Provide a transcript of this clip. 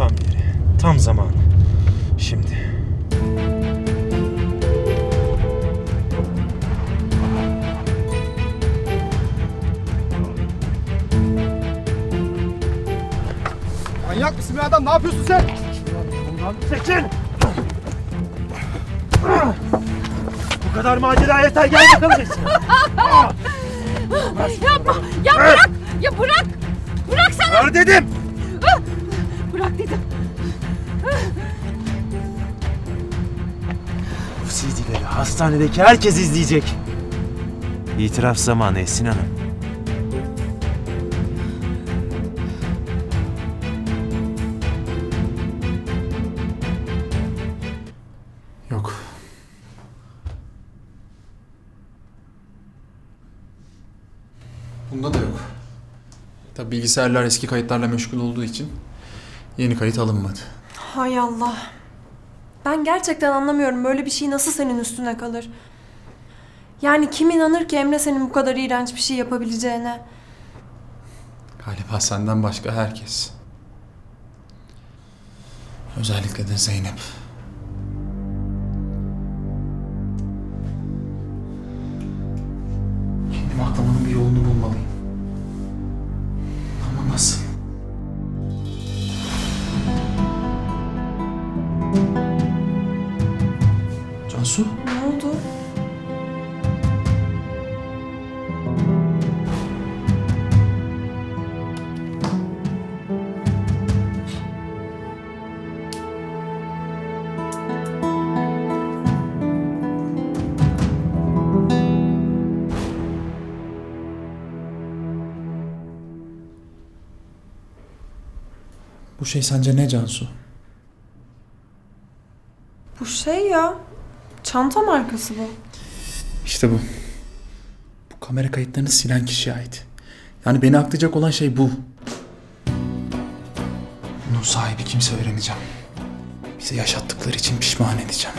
Tam yeri, tam zamanı. Şimdi. Manyak mısın be adam? Ne yapıyorsun sen? Seçin! Bu kadar macera yeter gel bakalım Seçin. Yapma! Ya bırak! Ya bırak! Bırak sana! Ver dedim! Bırak dedim. Bu CD'leri hastanedeki herkes izleyecek. İtiraf zamanı Esin Hanım. Yok. Bunda da yok. Tabi bilgisayarlar eski kayıtlarla meşgul olduğu için yeni kayıt alınmadı. Hay Allah. Ben gerçekten anlamıyorum böyle bir şey nasıl senin üstüne kalır. Yani kim inanır ki Emre senin bu kadar iğrenç bir şey yapabileceğine? Galiba senden başka herkes. Özellikle de Zeynep. Kendim aklamanın bir yolunu bulmalıyım. Ama nasıl? Cansu? Ne oldu? Bu şey sence ne Cansu? Bu şey ya. Çanta markası bu. İşte bu. Bu kamera kayıtlarını silen kişiye ait. Yani beni aklayacak olan şey bu. Bunun sahibi kimse öğreneceğim. Bize yaşattıkları için pişman edeceğim.